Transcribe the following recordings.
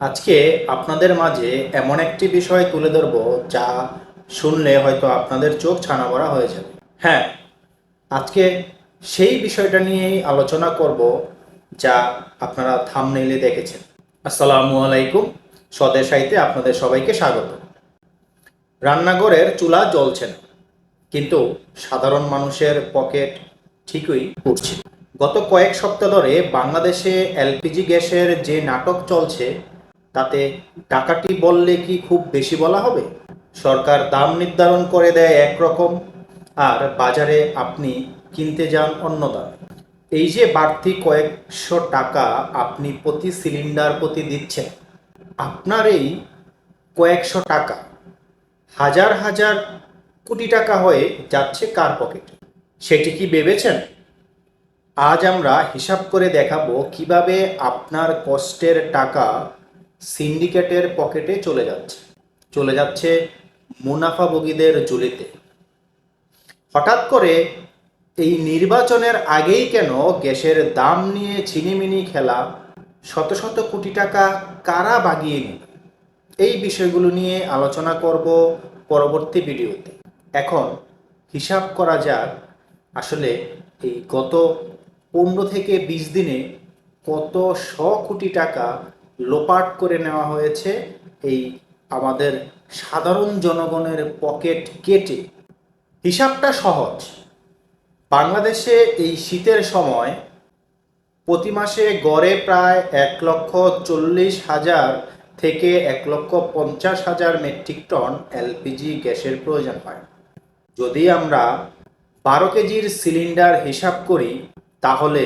আজকে আপনাদের মাঝে এমন একটি বিষয় তুলে ধরব যা শুনলে হয়তো আপনাদের চোখ ছানা ভরা হয়ে যাবে। হ্যাঁ আজকে সেই বিষয়টা নিয়েই আলোচনা করব যা আপনারা থামনেইলে দেখেছেন। আসসালামু আলাইকুম, স্বদেশাইতে আপনাদের সবাইকে স্বাগত। রান্নাঘরের চুলা জ্বলছে না, কিন্তু সাধারণ মানুষের পকেট ঠিকই উঠছে গত কয়েক সপ্তাহ ধরে বাংলাদেশে এলপিজি গ্যাসের যে নাটক চলছে তাতে টাকাটি বললে কি খুব বেশি বলা হবে? সরকার দাম নির্ধারণ করে দেয় একরকম, আর বাজারে আপনি কিনতে যান অন্য দামে এই যে বাড়তি কয়েকশো টাকা আপনি প্রতি সিলিন্ডার প্রতি দিচ্ছেন, আপনার এই কয়েকশো টাকা হাজার হাজার কোটি টাকা হয়ে যাচ্ছে কার পকেটে? সেটি কি ভেবেছেন? আজ আমরা হিসাব করে দেখাবো কীভাবে আপনার কষ্টের টাকা সিন্ডিকেটের পকেটে চলে যাচ্ছে। চলে যাচ্ছে মুনাফাভোগীদের জুলিতে হঠাৎ করে এই নির্বাচনের আগেই কেন গ্যাসের দাম নিয়ে ছিনিমিনি খেলা শত শত কোটি টাকা কারা বাগিয়ে নিল এই বিষয়গুলো নিয়ে আলোচনা করব পরবর্তী ভিডিওতে। এখন হিসাব করা যাক আসলে এই গত পনেরো থেকে বিশ দিনে কত শ কোটি টাকা লোপাট করে নেওয়া হয়েছে এই আমাদের সাধারণ জনগণের পকেট কেটে। হিসাবটা সহজ। বাংলাদেশে এই শীতের সময় প্রতি মাসে গড়ে প্রায় এক লক্ষ চল্লিশ হাজার থেকে এক লক্ষ পঞ্চাশ হাজার মেট্রিক টন এলপিজি গ্যাসের প্রয়োজন হয়। যদি আমরা বারো কেজির সিলিন্ডার হিসাব করি, তাহলে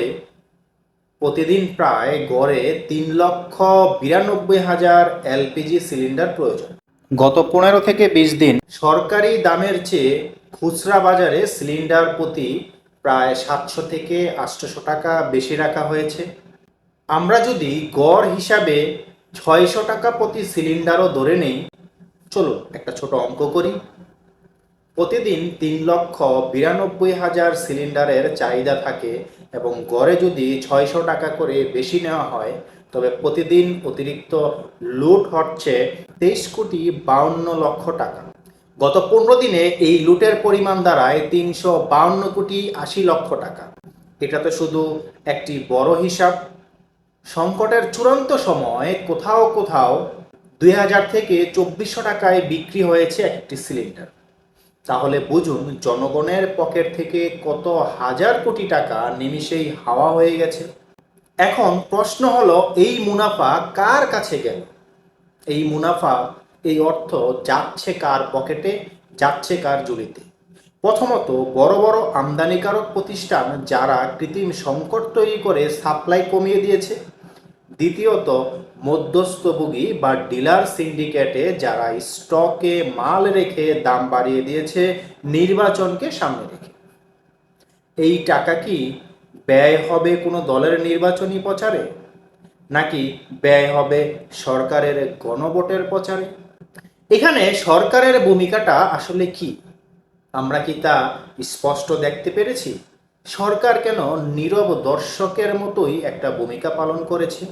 প্রতিদিন প্রায় গড়ে তিন লক্ষ বিরানব্বই হাজার এলপিজি সিলিন্ডার প্রয়োজন। গত পনেরো থেকে বিশ দিন সরকারি দামের চেয়ে খুচরা বাজারে সিলিন্ডার প্রতি প্রায় সাতশো থেকে আটশোশো টাকা বেশি রাখা হয়েছে। আমরা যদি গড় হিসাবে ছয়শো টাকা প্রতি সিলিন্ডারও ধরে নেই, চলুন একটা ছোট অঙ্ক করি। প্রতিদিন তিন লক্ষ বিরানব্বই হাজার সিলিন্ডারের চাহিদা থাকে এবং গড়ে যদি ছয়শো টাকা করে বেশি নেওয়া হয়, তবে প্রতিদিন অতিরিক্ত লুট হচ্ছে তেইশ কোটি বাউন্ন লক্ষ টাকা। গত পনেরো দিনে এই লুটের পরিমাণ দাঁড়ায় তিনশো বাউন্ন কোটি আশি লক্ষ টাকা। এটা তো শুধু একটি বড় হিসাব। সংকটের চূড়ান্ত সময় কোথাও কোথাও দুই হাজার থেকে চব্বিশশো টাকায় বিক্রি হয়েছে একটি সিলিন্ডার। তাহলে বুঝুন, জনগণের পকেট থেকে কত হাজার কোটি টাকা নিমিষেই হাওয়া হয়ে গেছে। এখন প্রশ্ন হলো, এই মুনাফা কার কাছে গেল? এই মুনাফা, এই অর্থ যাচ্ছে কার পকেটে, যাচ্ছে কার জুড়িতে? প্রথমত, বড় বড় আমদানিকারক প্রতিষ্ঠান যারা কৃত্রিম সংকট তৈরি করে সাপ্লাই কমিয়ে দিয়েছে দ্বিতীয়ত, মধ্যস্থভোগী বা ডিলার সিন্ডিকেটে যারা স্টকে মাল রেখে দাম বাড়িয়ে দিয়েছে, নির্বাচনকে সামনে রেখে। এই টাকা কি ব্যয় হবে কোনো দলের নির্বাচনী প্রচারে? নাকি ব্যয় হবে সরকারের গণভোটের প্রচারে? এখানে সরকারের ভূমিকাটা আসলে কি? আমরা কি তা স্পষ্ট দেখতে পেরেছি? সরকার কেন নীরব দর্শকের মতোই একটা ভূমিকা পালন করেছে?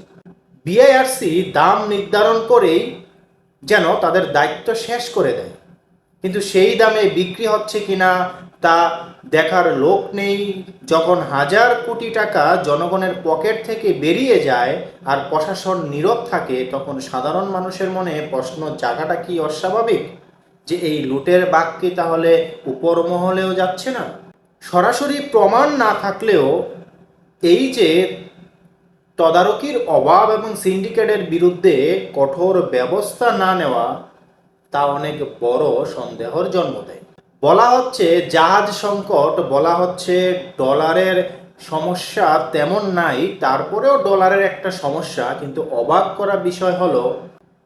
বিআইআরসি দাম নির্ধারণ করেই যেন তাদের দায়িত্ব শেষ করে দেয়। কিন্তু সেই দামে বিক্রি হচ্ছে কিনা তা দেখার লোক নেই। যখন হাজার কোটি টাকা জনগণের পকেট থেকে বেরিয়ে যায় আর প্রশাসন নীরব থাকে, তখন সাধারণ মানুষের মনে প্রশ্ন জায়গাটা কি অস্বাভাবিক? যে এই লুটের বাক কি তাহলে উপর মহলেও যাচ্ছে না? সরাসরি প্রমাণ না থাকলেও এই যে তদারকির অভাব এবং সিন্ডিকেটের বিরুদ্ধে কঠোর ব্যবস্থা না নেওয়া, তা অনেক বড় সন্দেহর জন্ম দেয়। বলা হচ্ছে, জাহাজ সংকট, বলা হচ্ছে ডলারের সমস্যা তেমন নাই, তারপরেও ডলারের একটা সমস্যা, কিন্তু অবাক করা বিষয় হলো,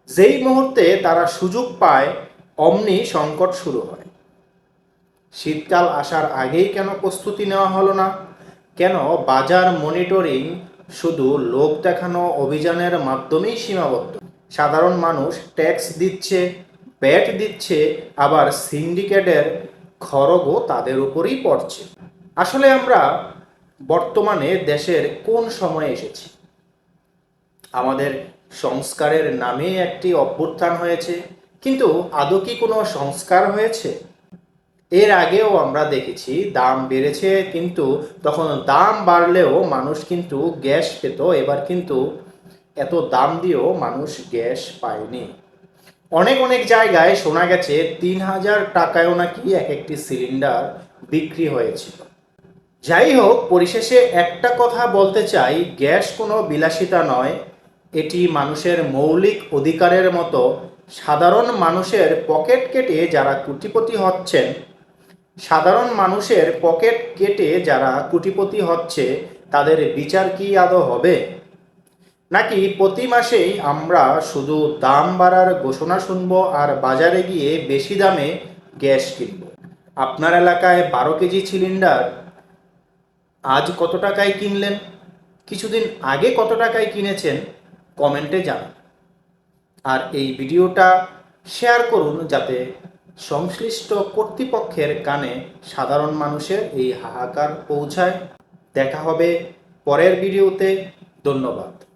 যেই মুহূর্তে তারা সুযোগ পায়, অমনি সংকট শুরু হয়। শীতকাল আসার আগেই কেন প্রস্তুতি নেওয়া হলো না? কেন বাজার মনিটরিং শুধু লোক দেখানো অভিযানের মাধ্যমেই সীমাবদ্ধ? সাধারণ মানুষ ট্যাক্স দিচ্ছে, ব্যাট দিচ্ছে, আবার সিন্ডিকেটের খরগও তাদের উপরেই পড়ছে। আসলে আমরা বর্তমানে দেশের কোন সময়ে এসেছি? আমাদের সংস্কারের নামে একটি অভ্যুত্থান হয়েছে, কিন্তু আদৌ কি কোনো সংস্কার হয়েছে? এর আগেও আমরা দেখেছি দাম বেড়েছে কিন্তু তখন দাম বাড়লেও মানুষ কিন্তু গ্যাস পেত এবার কিন্তু এত দাম দিয়েও মানুষ গ্যাস পায়নি। অনেক অনেক জায়গায় শোনা গেছে তিন হাজার টাকায়ও নাকি এক একটি সিলিন্ডার বিক্রি হয়েছিল। যাই হোক, পরিশেষে একটা কথা বলতে চাই, গ্যাস কোনো বিলাসিতা নয়। এটি মানুষের মৌলিক অধিকারের মতো। সাধারণ মানুষের পকেট কেটে যারা কোটিপতি হচ্ছেন সাধারণ মানুষের পকেট কেটে যারা কোটিপতি হচ্ছে, তাদের বিচার কি আদৌ হবে? নাকি প্রতি মাসেই আমরা শুধু দাম বাড়ার ঘোষণা শুনব আর বাজারে গিয়ে বেশি দামে গ্যাস কিনব? আপনার এলাকায় বারো কেজি সিলিন্ডার আজ কত টাকায় কিনলেন? কিছুদিন আগে কত টাকায় কিনেছেন? কমেন্টে জানান। আর এই ভিডিওটা শেয়ার করুন যাতে সংশ্লিষ্ট কর্তৃপক্ষের কানে সাধারণ মানুষের এই হাহাকার পৌঁছায়। দেখা হবে পরের ভিডিওতে। ধন্যবাদ।